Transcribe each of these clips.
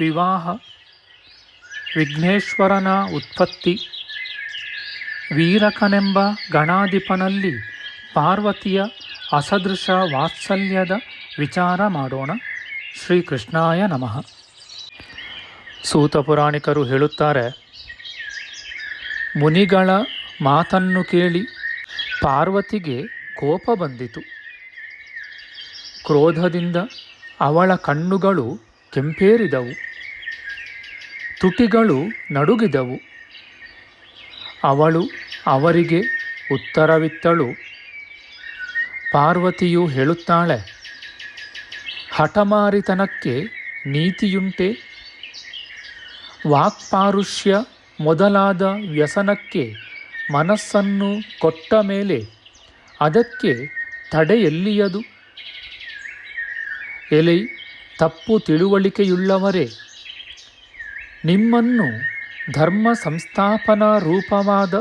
ವಿವಾಹ, ವಿಘ್ನೇಶ್ವರನ ಉತ್ಪತ್ತಿ, ವೀರಕನೆಂಬ ಗಣಾಧಿಪನಲ್ಲಿ ಪಾರ್ವತಿಯ ಅಸದೃಶ ವಾತ್ಸಲ್ಯದ ವಿಚಾರ ಮಾಡೋಣ. ಶ್ರೀಕೃಷ್ಣಾಯ ನಮಃ. ಸೂತ ಪುರಾಣಿಕರು ಹೇಳುತ್ತಾರೆ, ಮುನಿಗಳ ಮಾತನ್ನು ಕೇಳಿ ಪಾರ್ವತಿಗೆ ಕೋಪ ಬಂದಿತು. ಕ್ರೋಧದಿಂದ ಅವಳ ಕಣ್ಣುಗಳು ಕೆಂಪೇರಿದವು. ತುಟಿಗಳು ನಡುಗಿದವು. ಅವಳು ಅವರಿಗೆ ಉತ್ತರವಿತ್ತಳು. ಪಾರ್ವತಿಯು ಹೇಳುತ್ತಾಳೆ, ಹಠಮಾರಿತನಕ್ಕೆ ನೀತಿಯುಂಟೆ. ವಾಕ್ಪಾರುಷ್ಯ ಮೊದಲಾದ ವ್ಯಸನಕ್ಕೆ ಮನಸ್ಸನ್ನು ಕೊಟ್ಟ ಮೇಲೆ ಅದಕ್ಕೆ ತಡೆಯೆಲ್ಲಿಯದು. ಎಲೆ, ತಪ್ಪು ತಿಳುವಳಿಕೆಯುಳ್ಳವರೇ ನಿಮ್ಮನ್ನು ಧರ್ಮ ಸಂಸ್ಥಾಪನಾ ರೂಪವಾದ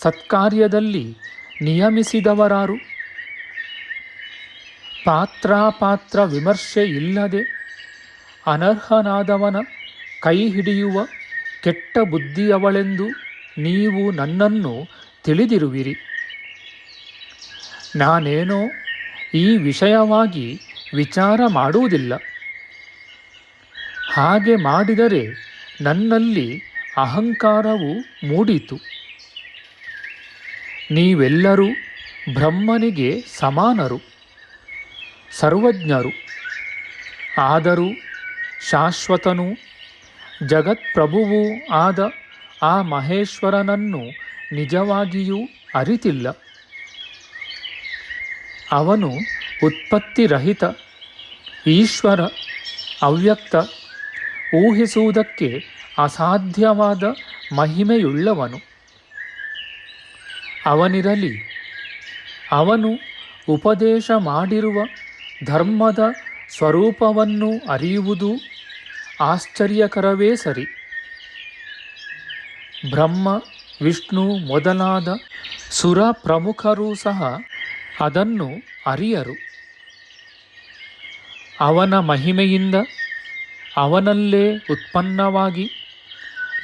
ಸತ್ಕಾರ್ಯದಲ್ಲಿ ನಿಯಮಿಸಿದವರಾರು. ಪಾತ್ರಾಪಾತ್ರ ವಿಮರ್ಶೆ ಇಲ್ಲದೆ ಅನರ್ಹನಾದವನ ಕೈ ಹಿಡಿಯುವ ಕೆಟ್ಟ ಬುದ್ಧಿಯವಳೆಂದು ನೀವು ನನ್ನನ್ನು ತಿಳಿದಿರುವಿರಿ. ನಾನೇನೋ ಈ ವಿಷಯವಾಗಿ ವಿಚಾರ ಮಾಡುವುದಿಲ್ಲ. ಹಾಗೆ ಮಾಡಿದರೆ ನನ್ನಲ್ಲಿ ಅಹಂಕಾರವು ಮೂಡಿತು. ನೀವೆಲ್ಲರೂ ಬ್ರಹ್ಮನಿಗೆ ಸಮಾನರು, ಸರ್ವಜ್ಞರು. ಆದರೂ ಶಾಶ್ವತನೂ ಜಗತ್ಪ್ರಭುವೂ ಆದ ಆ ಮಹೇಶ್ವರನನ್ನು ನಿಜವಾಗಿಯೂ ಅರಿತಿಲ್ಲ. ಅವನು ಉತ್ಪತ್ತಿರಹಿತ, ಈಶ್ವರ, ಅವ್ಯಕ್ತ, ಊಹಿಸುವುದಕ್ಕೆ ಅಸಾಧ್ಯವಾದ ಮಹಿಮೆಯುಳ್ಳವನು. ಅವನಿರಲಿ, ಅವನು ಉಪದೇಶ ಮಾಡಿರುವ ಧರ್ಮದ ಸ್ವರೂಪವನ್ನು ಅರಿಯುವುದು ಆಶ್ಚರ್ಯಕರವೇ ಸರಿ. ಬ್ರಹ್ಮ, ವಿಷ್ಣು ಮೊದಲಾದ ಸುರ ಪ್ರಮುಖರೂ ಸಹ ಅದನ್ನು ಅರಿಯರು. ಅವನ ಮಹಿಮೆಯಿಂದ ಅವನಲ್ಲೇ ಉತ್ಪನ್ನವಾಗಿ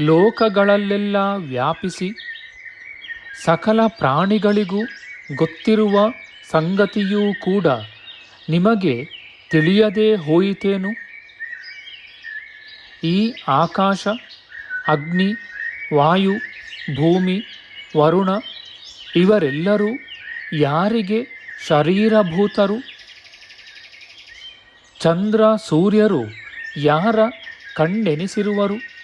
ಲೋಕಗಳಲ್ಲೆಲ್ಲ ವ್ಯಾಪಿಸಿ ಸಕಲ ಪ್ರಾಣಿಗಳಿಗೂ ಗೊತ್ತಿರುವ ಸಂಗತಿಯೂ ಕೂಡ ನಿಮಗೆ ತಿಳಿಯದೇ ಹೋಯಿತೇನು? ಈ ಆಕಾಶ, ಅಗ್ನಿ, ವಾಯು, ಭೂಮಿ, ವರುಣ ಇವರೆಲ್ಲರೂ ಯಾರಿಗೆ ಶರೀರಭೂತರು? ಚಂದ್ರ, ಸೂರ್ಯರು ಯಾರ ಕಣ್ಣೆನಿಸಿರುವರು?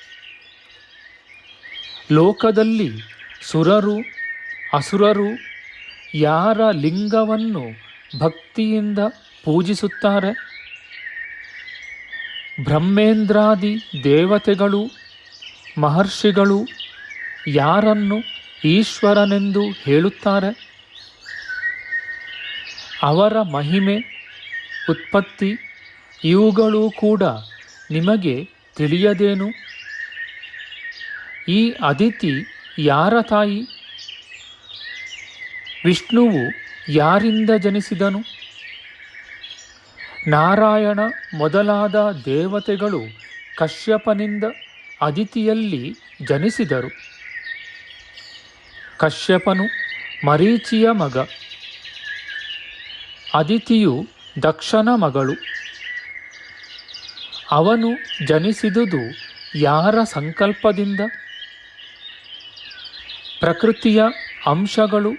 ಲೋಕದಲ್ಲಿ ಸುರರು, ಅಸುರರು ಯಾರ ಲಿಂಗವನ್ನು ಭಕ್ತಿಯಿಂದ ಪೂಜಿಸುತ್ತಾರೆ? ಬ್ರಹ್ಮೇಂದ್ರಾದಿ ದೇವತೆಗಳು, ಮಹರ್ಷಿಗಳು ಯಾರನ್ನು ಈಶ್ವರನೆಂದು ಹೇಳುತ್ತಾರೆ? ಅವರ ಮಹಿಮೆ, ಉತ್ಪತ್ತಿ ಇವುಗಳು ಕೂಡ ನಿಮಗೆ ತಿಳಿಯದೇನು? ಈ ಅದಿತಿ ಯಾರ ತಾಯಿ? ವಿಷ್ಣುವು ಯಾರಿಂದ ಜನಿಸಿದನು? ನಾರಾಯಣ ಮೊದಲಾದ ದೇವತೆಗಳು ಕಶ್ಯಪನಿಂದ ಅದಿತಿಯಲ್ಲಿ ಜನಿಸಿದರು. ಕಶ್ಯಪನು ಮರೀಚಿಯ ಮಗ. ಅದಿತಿಯು ದಕ್ಷನ ಮಗಳು. ಅವನು ಜನಿಸಿದುದು ಯಾರ ಸಂಕಲ್ಪದಿಂದ? ಪ್ರಕೃತಿಯ ಅಂಶಗಳು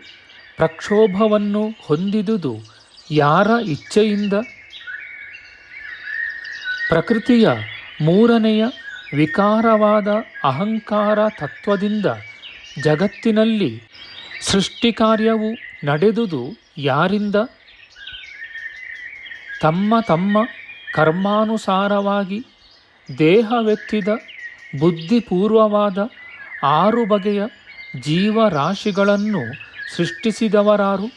ಪ್ರಕ್ಷೋಭವನ್ನು ಹೊಂದಿದುದು ಯಾರ ಇಚ್ಛೆಯಿಂದ? ಪ್ರಕೃತಿಯ ಮೂರನೆಯ ವಿಕಾರವಾದ ಅಹಂಕಾರ ತತ್ವದಿಂದ ಜಗತ್ತಿನಲ್ಲಿ ಸೃಷ್ಟಿಕಾರ್ಯವು ನಡೆದುದು ಯಾರಿಂದ? ತಮ್ಮ ತಮ್ಮ ಕರ್ಮಾನುಸಾರವಾಗಿ ದೇಹವೆತ್ತಿದ ಬುದ್ಧಿಪೂರ್ವವಾದ ಆರು ಬಗೆಯ ಜೀವರಾಶಿಗಳನ್ನು ಸೃಷ್ಟಿಸಿದವರಾರು?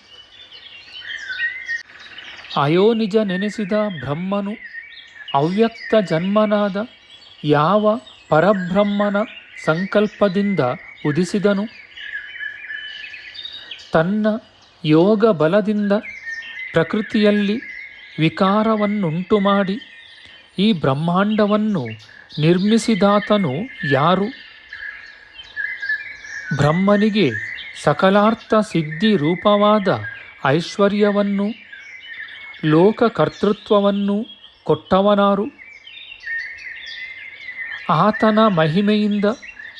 ಅಯೋನಿಜ ನೆನೆಸಿದ ಬ್ರಹ್ಮನು, ಅವ್ಯಕ್ತ ಜನ್ಮನಾದ ಯಾವ ಪರಬ್ರಹ್ಮನ ಸಂಕಲ್ಪದಿಂದ ಉದಿಸಿದನು? ತನ್ನ ಯೋಗ ಬಲದಿಂದ ಪ್ರಕೃತಿಯಲ್ಲಿ ವಿಕಾರವನ್ನುಂಟು ಮಾಡಿ ಈ ಬ್ರಹ್ಮಾಂಡವನ್ನು ನಿರ್ಮಿಸಿದಾತನು ಯಾರು? ಬ್ರಹ್ಮನಿಗೆ ಸಕಲಾರ್ಥ ಸಿದ್ಧಿ ರೂಪವಾದ ಐಶ್ವರ್ಯವನ್ನು, ಲೋಕಕರ್ತೃತ್ವವನ್ನು ಕೊಟ್ಟವನಾರು. ಆತನ ಮಹಿಮೆಯಿಂದ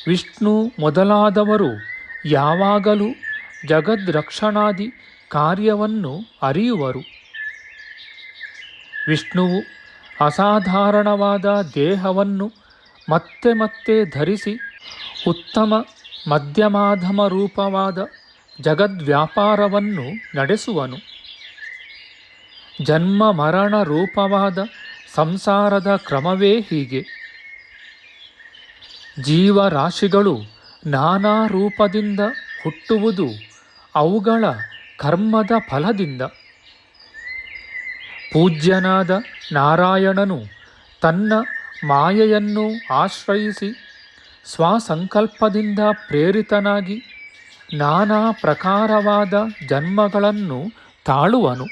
ವಿಷ್ಣು ಮೊದಲಾದವರು ಯಾವಾಗಲೂ ಜಗದ್ರಕ್ಷಣಾದಿ ಕಾರ್ಯವನ್ನು ಅರಿಯುವರು. ವಿಷ್ಣುವು ಅಸಾಧಾರಣವಾದ ದೇಹವನ್ನು ಮತ್ತೆ ಮತ್ತೆ ಧರಿಸಿ ಉತ್ತಮ ಮಧ್ಯಮಾಧಮ ರೂಪವಾದ ಜಗದ್ವ್ಯಾಪಾರವನ್ನು ನಡೆಸುವನು. ಜನ್ಮ ಮರಣ ರೂಪವಾದ ಸಂಸಾರದ ಕ್ರಮವೇ ಹೀಗೆ. ಜೀವರಾಶಿಗಳು ನಾನಾ ರೂಪದಿಂದ ಹುಟ್ಟುವುದು ಅವುಗಳ ಕರ್ಮದ ಫಲದಿಂದ. ಪೂಜ್ಯನಾದ ನಾರಾಯಣನು ತನ್ನ ಮಾಯೆಯನ್ನು ಆಶ್ರಯಿಸಿ ಸ್ವಸಂಕಲ್ಪದಿಂದ ಪ್ರೇರಿತನಾಗಿ ನಾನಾ ಪ್ರಕಾರವಾದ ಜನ್ಮಗಳನ್ನು ತಾಳುವನು.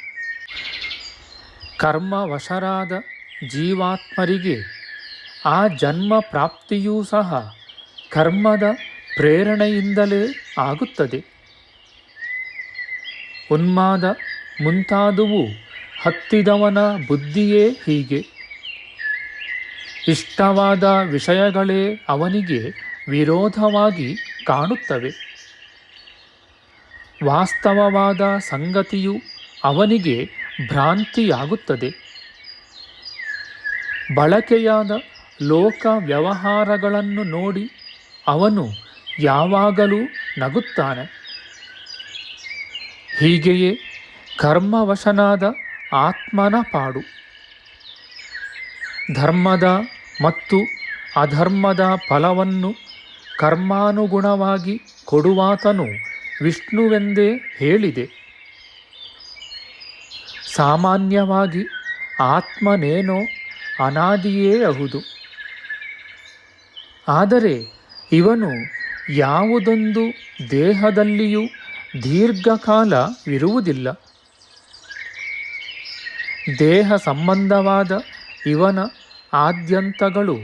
ಕರ್ಮವಶರಾದ ಜೀವಾತ್ಮರಿಗೆ ಆ ಜನ್ಮ ಪ್ರಾಪ್ತಿಯೂ ಸಹ ಕರ್ಮದ ಪ್ರೇರಣೆಯಿಂದಲೇ ಆಗುತ್ತದೆ. ಉನ್ಮಾದ ಮುಂತಾದುವು ಹತ್ತಿದವನ ಬುದ್ಧಿಯೇ ಹೀಗೆ. ಇಷ್ಟವಾದ ವಿಷಯಗಳೇ ಅವನಿಗೆ ವಿರೋಧವಾಗಿ ಕಾಣುತ್ತವೆ. ವಾಸ್ತವವಾದ ಸಂಗತಿಯು ಅವನಿಗೆ ಭ್ರಾಂತಿಯಾಗುತ್ತದೆ. ಬಳಕೆಯಾದ ಲೋಕ ವ್ಯವಹಾರಗಳನ್ನು ನೋಡಿ ಅವನು ಯಾವಾಗಲೂ ನಗುತ್ತಾನೆ. ಹೀಗೆಯೇ ಕರ್ಮವಶನಾದ ಆತ್ಮನ ಪಾಡು. ಧರ್ಮದ ಮತ್ತು ಅಧರ್ಮದ ಫಲವನ್ನು ಕರ್ಮಾನುಗುಣವಾಗಿ ಕೊಡುವಾತನು ವಿಷ್ಣುವೆಂದೇ ಹೇಳಿದೆ. ಸಾಮಾನ್ಯವಾಗಿ ಆತ್ಮನೇನೋ ಅನಾದಿಯೇ ಅಹುದು. ಆದರೆ ಇವನು ಯಾವುದೊಂದು ದೇಹದಲ್ಲಿಯೂ ದೀರ್ಘಕಾಲವಿರುವುದಿಲ್ಲ ದೇಹ ಸಂಬಂಧವಾದ ಇವನ ಆದ್ಯಂತಗಳು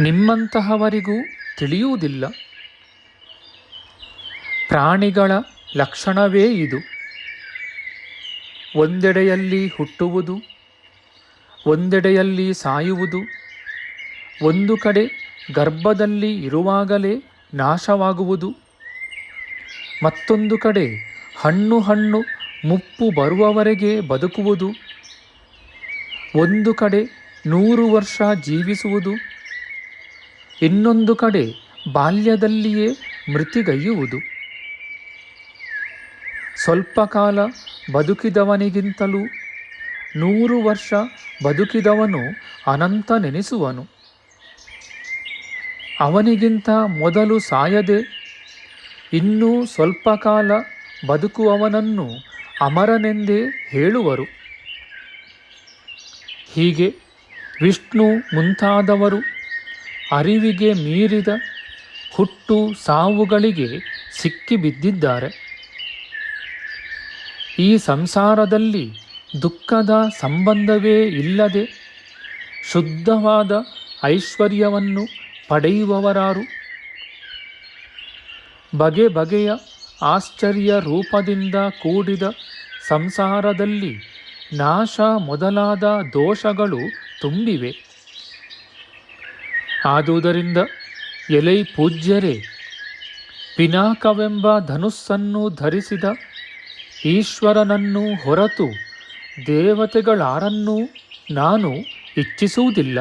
ನಿಮ್ಮಂತಹವರಿಗೂ ತಿಳಿಯುವುದಿಲ್ಲ. ಪ್ರಾಣಿಗಳ ಲಕ್ಷಣವೇ ಇದು. ಒಂದೆಡೆಯಲ್ಲಿ ಹುಟ್ಟುವುದು, ಒಂದೆಡೆಯಲ್ಲಿ ಸಾಯುವುದು, ಒಂದು ಕಡೆ ಗರ್ಭದಲ್ಲಿ ಇರುವಾಗಲೇ ನಾಶವಾಗುವುದು, ಮತ್ತೊಂದು ಕಡೆ ಹಣ್ಣು ಹಣ್ಣು ಮುಪ್ಪು ಬರುವವರೆಗೆ ಬದುಕುವುದು, ಒಂದು ಕಡೆ ನೂರು ವರ್ಷ ಜೀವಿಸುವುದು. ಇನ್ನೊಂದು ಕಡೆ ಬಾಲ್ಯದಲ್ಲಿಯೇ ಮೃತಿಗೈಯುವುದು ಸ್ವಲ್ಪ ಕಾಲ ಬದುಕಿದವನಿಗಿಂತಲೂ ನೂರು ವರ್ಷ ಬದುಕಿದವನು ಅನಂತ ನೆನೆಸುವನು. ಅವನಿಗಿಂತ ಮೊದಲು ಸಾಯದೆ ಇನ್ನೂ ಸ್ವಲ್ಪ ಕಾಲ ಬದುಕುವವನನ್ನು ಅಮರನೆಂದೇ ಹೇಳುವರು. ಹೀಗೆ ವಿಷ್ಣು ಮುಂತಾದವರು ಅರಿವಿಗೆ ಮೀರಿದ ಹುಟ್ಟು ಸಾವುಗಳಿಗೆ ಸಿಕ್ಕಿಬಿದ್ದಿದ್ದಾರೆ ಈ ಸಂಸಾರದಲ್ಲಿ ದುಃಖದ ಸಂಬಂಧವೇ ಇಲ್ಲದೆ ಶುದ್ಧವಾದ ಐಶ್ವರ್ಯವನ್ನು ಪಡೆಯುವವರಾರು. ಬಗೆ ಬಗೆಯ ಆಶ್ಚರ್ಯ ರೂಪದಿಂದ ಕೂಡಿದ ಸಂಸಾರದಲ್ಲಿ ನಾಶ ಮೊದಲಾದ ದೋಷಗಳು ತುಂಬಿವೆ. ಆದುದರಿಂದ ಎಲೈ ಪೂಜ್ಯರೇ, ಪಿನಾಕವೆಂಬ ಧನುಸ್ಸನ್ನು ಧರಿಸಿದ ಈಶ್ವರನನ್ನು ಹೊರತು ದೇವತೆಗಳಾರನ್ನೂ ನಾನು ಇಚ್ಛಿಸುವುದಿಲ್ಲ.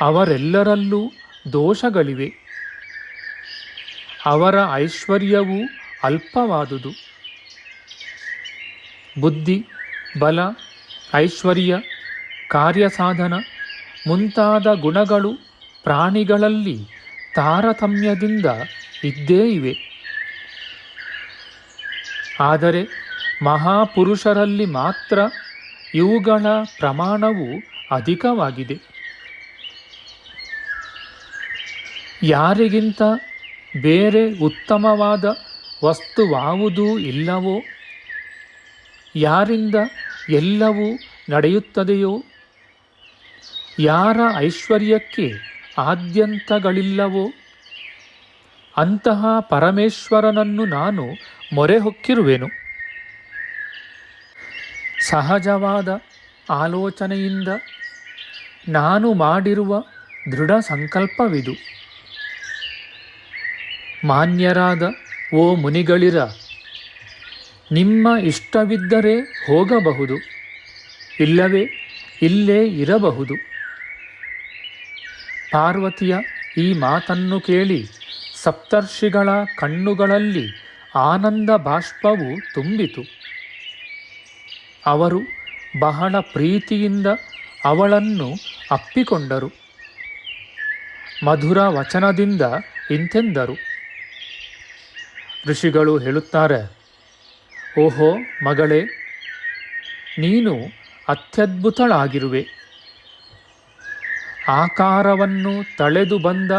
ಅವರೆಲ್ಲರಲ್ಲೂ ದೋಷಗಳಿವೆ. ಅವರ ಐಶ್ವರ್ಯವು ಅಲ್ಪವಾದುದು. ಬುದ್ಧಿ, ಬಲ ಐಶ್ವರ್ಯ, ಕಾರ್ಯಸಾಧನ ಮುಂತಾದ ಗುಣಗಳು ಪ್ರಾಣಿಗಳಲ್ಲಿ ತಾರತಮ್ಯದಿಂದ ಇದ್ದೇ ಇವೆ. ಆದರೆ ಮಹಾಪುರುಷರಲ್ಲಿ ಮಾತ್ರ ಇವುಗಳ ಪ್ರಮಾಣವು ಅಧಿಕವಾಗಿದೆ. ಯಾರಿಗಿಂತ ಬೇರೆ ಉತ್ತಮವಾದ ವಸ್ತುವಾವುದೂ ಇಲ್ಲವೋ? ಯಾರಿಂದ ಎಲ್ಲವೂ ನಡೆಯುತ್ತದೆಯೋ? ಯಾರ ಐಶ್ವರ್ಯಕ್ಕೆ ಆದ್ಯಂತಗಳಿಲ್ಲವೋ? ಅಂತಹ ಪರಮೇಶ್ವರನನ್ನು ನಾನು ಮೊರೆ ಹೊಕ್ಕಿರುವೆನು. ಸಹಜವಾದ ಆಲೋಚನೆಯಿಂದ ನಾನು ಮಾಡಿರುವ ದೃಢ ಸಂಕಲ್ಪವಿದು. ಮಾನ್ಯರಾದ ಓ ಮುನಿಗಳಿರ ನಿಮ್ಮ ಇಷ್ಟವಿದ್ದರೆ ಹೋಗಬಹುದು. ಇಲ್ಲವೇ, ಇಲ್ಲೇ ಇರಬಹುದು. ಪಾರ್ವತಿಯ ಈ ಮಾತನ್ನು ಕೇಳಿ ಸಪ್ತರ್ಷಿಗಳ ಕಣ್ಣುಗಳಲ್ಲಿ ಆನಂದ ಬಾಷ್ಪವು ತುಂಬಿತು. ಅವರು ಬಹಳ ಪ್ರೀತಿಯಿಂದ ಅವಳನ್ನು ಅಪ್ಪಿಕೊಂಡರು. ಮಧುರ ವಚನದಿಂದ ಇಂತೆಂದರು. ಋಷಿಗಳು ಹೇಳುತ್ತಾರೆ ಓಹೋ ಮಗಳೇ, ನೀನು ಅತ್ಯದ್ಭುತಳಾಗಿರುವೆ. ಆಕಾರವನ್ನು ತಳೆದು ಬಂದ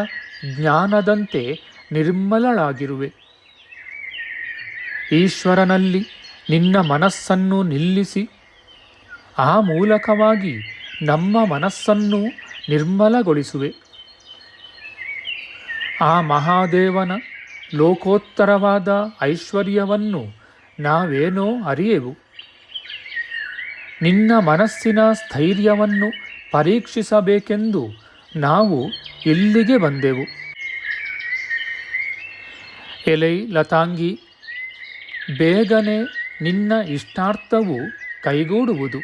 ಜ್ಞಾನದಂತೆ ನಿರ್ಮಲಳಾಗಿರುವೆ. ಈಶ್ವರನಲ್ಲಿ ನಿನ್ನ ಮನಸ್ಸನ್ನು ನಿಲ್ಲಿಸಿ, ಆ ಮೂಲಕವಾಗಿ ನಮ್ಮ ಮನಸ್ಸನ್ನು ನಿರ್ಮಲಗೊಳಿಸುವೆ. ಆ ಮಹಾದೇವನ ಲೋಕೋತ್ತರವಾದ ಐಶ್ವರ್ಯವನ್ನು ನಾವೇನೋ ಅರಿಯೆವು. ನಿನ್ನ ಮನಸ್ಸಿನ ಸ್ಥೈರ್ಯವನ್ನು ಪರೀಕ್ಷಿಸಬೇಕೆಂದು ನಾವು ಇಲ್ಲಿಗೆ ಬಂದೆವು. ಎಲೈ ಲತಾಂಗಿ, ಬೇಗನೆ ನಿನ್ನ ಇಷ್ಟಾರ್ಥವು ಕೈಗೂಡುವುದು.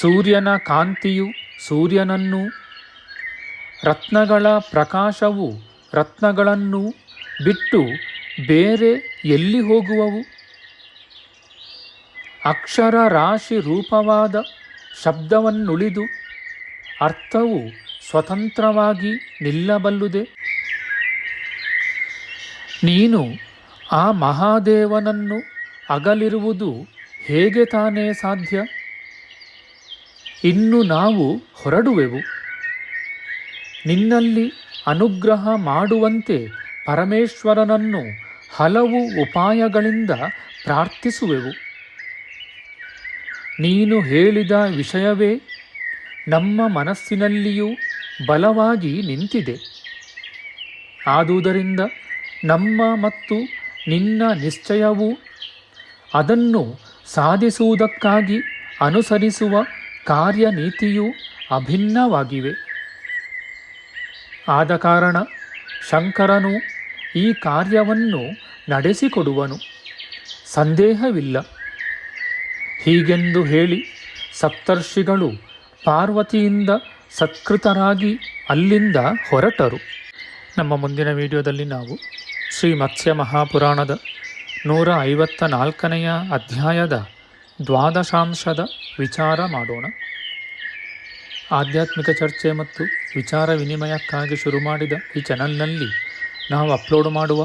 ಸೂರ್ಯನ ಕಾಂತಿಯು ಸೂರ್ಯನನ್ನು, ರತ್ನಗಳ ಪ್ರಕಾಶವು ರತ್ನಗಳನ್ನು ಬಿಟ್ಟು ಬೇರೆ ಎಲ್ಲಿ ಹೋಗುವವು? ಅಕ್ಷರ ರಾಶಿ ರೂಪವಾದ ಶಬ್ದವನ್ನುಳಿದು ಅರ್ಥವು ಸ್ವತಂತ್ರವಾಗಿ ನಿಲ್ಲಬಲ್ಲುದೆ. ನೀನು ಆ ಮಹಾದೇವನನ್ನು ಅಗಲಿರುವುದು ಹೇಗೆ ತಾನೇ ಸಾಧ್ಯ? ಇನ್ನು ನಾವು ಹೊರಡುವೆವು. ನಿನ್ನಲ್ಲಿ ಅನುಗ್ರಹ ಮಾಡುವಂತೆ ಪರಮೇಶ್ವರನನ್ನು ಹಲವು ಉಪಾಯಗಳಿಂದ ಪ್ರಾರ್ಥಿಸುವೆವು. ನೀನು ಹೇಳಿದ ವಿಷಯವೇ ನಮ್ಮ ಮನಸ್ಸಿನಲ್ಲಿಯೂ ಬಲವಾಗಿ ನಿಂತಿದೆ. ಆದುದರಿಂದ ನಮ್ಮ ಮತ್ತು ನಿನ್ನ ನಿಶ್ಚಯವೂ ಅದನ್ನು ಸಾಧಿಸುವುದಕ್ಕಾಗಿ ಅನುಸರಿಸುವ ಕಾರ್ಯನೀತಿಯು ಅಭಿನ್ನವಾಗಿವೆ. ಆದ ಕಾರಣ ಶಂಕರನು ಈ ಕಾರ್ಯವನ್ನು ನಡೆಸಿಕೊಡುವನು. ಸಂದೇಹವಿಲ್ಲ. ಹೀಗೆಂದು ಹೇಳಿ ಸಪ್ತರ್ಷಿಗಳು ಪಾರ್ವತಿಯಿಂದ ಸತ್ಕೃತರಾಗಿ ಅಲ್ಲಿಂದ ಹೊರಟರು. ನಮ್ಮ ಮುಂದಿನ ವಿಡಿಯೋದಲ್ಲಿ ನಾವು ಶ್ರೀ ಮತ್ಸ್ಯ ಮಹಾಪುರಾಣದ ನೂರ ಐವತ್ತ ನಾಲ್ಕನೆಯ ಅಧ್ಯಾಯದ ದ್ವಾದಶಾಂಶದ ವಿಚಾರ ಮಾಡೋಣ. ಆಧ್ಯಾತ್ಮಿಕ ಚರ್ಚೆ ಮತ್ತು ವಿಚಾರ ವಿನಿಮಯಕ್ಕಾಗಿ ಶುರು ಮಾಡಿದ ಈ ಚಾನಲ್ನಲ್ಲಿ ನಾವು ಅಪ್ಲೋಡ್ ಮಾಡುವ